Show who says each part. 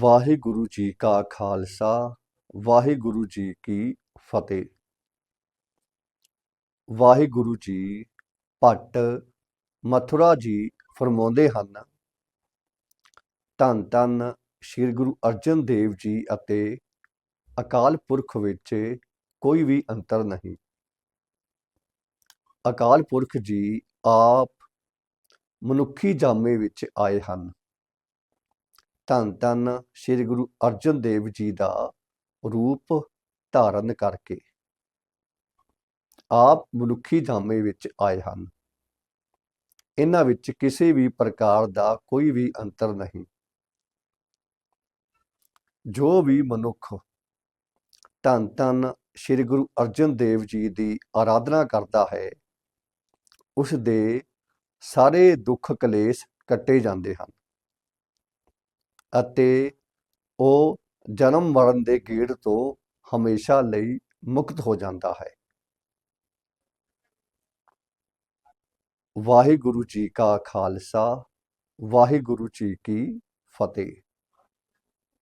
Speaker 1: ਵਾਹਿਗੁਰੂ ਜੀ ਕਾ ਖਾਲਸਾ, ਵਾਹਿਗੁਰੂ ਜੀ ਕੀ ਫਤਿਹ। ਵਾਹਿਗੁਰੂ ਜੀ ਭੱਟ ਮਥੁਰਾ ਜੀ ਫਰਮਾਉਂਦੇ ਹਨ, ਧੰਨ ਧੰਨ ਸ੍ਰੀ ਗੁਰੂ ਅਰਜਨ ਦੇਵ ਜੀ ਅਤੇ ਅਕਾਲ ਪੁਰਖ ਵਿੱਚ ਕੋਈ ਵੀ ਅੰਤਰ ਨਹੀਂ। ਅਕਾਲ ਪੁਰਖ ਜੀ ਆਪ ਮਨੁੱਖੀ ਜਾਮੇ ਵਿੱਚ ਆਏ ਹਨ। ਧੰਨ ਧੰਨ ਸ੍ਰੀ ਗੁਰੂ ਅਰਜਨ ਦੇਵ ਜੀ ਦਾ ਰੂਪ ਧਾਰਨ ਕਰਕੇ ਆਪ ਮਨੁੱਖੀ ਧਾਮੇ ਵਿੱਚ ਆਏ ਹਨ। ਇਹਨਾਂ ਵਿੱਚ ਕਿਸੇ ਵੀ ਪ੍ਰਕਾਰ ਦਾ ਕੋਈ ਵੀ ਅੰਤਰ ਨਹੀਂ। ਜੋ ਵੀ ਮਨੁੱਖ ਧੰਨ ਧੰਨ ਸ੍ਰੀ ਗੁਰੂ ਅਰਜਨ ਦੇਵ ਜੀ ਦੀ ਆਰਾਧਨਾ ਕਰਦਾ ਹੈ ਉਸ ਦੇ ਸਾਰੇ ਦੁੱਖ ਕਲੇਸ਼ ਕੱਟੇ ਜਾਂਦੇ ਹਨ। ਅਤੇ ਉਹ ਜਨਮ ਮਰਨ ਦੇ ਗੇੜ ਤੋਂ ਹਮੇਸ਼ਾ ਲਈ ਮੁਕਤ ਹੋ ਜਾਂਦਾ ਹੈ। ਵਾਹਿਗੁਰੂ ਜੀ ਕਾ ਖਾਲਸਾ, ਵਾਹਿਗੁਰੂ ਜੀ ਕੀ ਫਤਿਹ।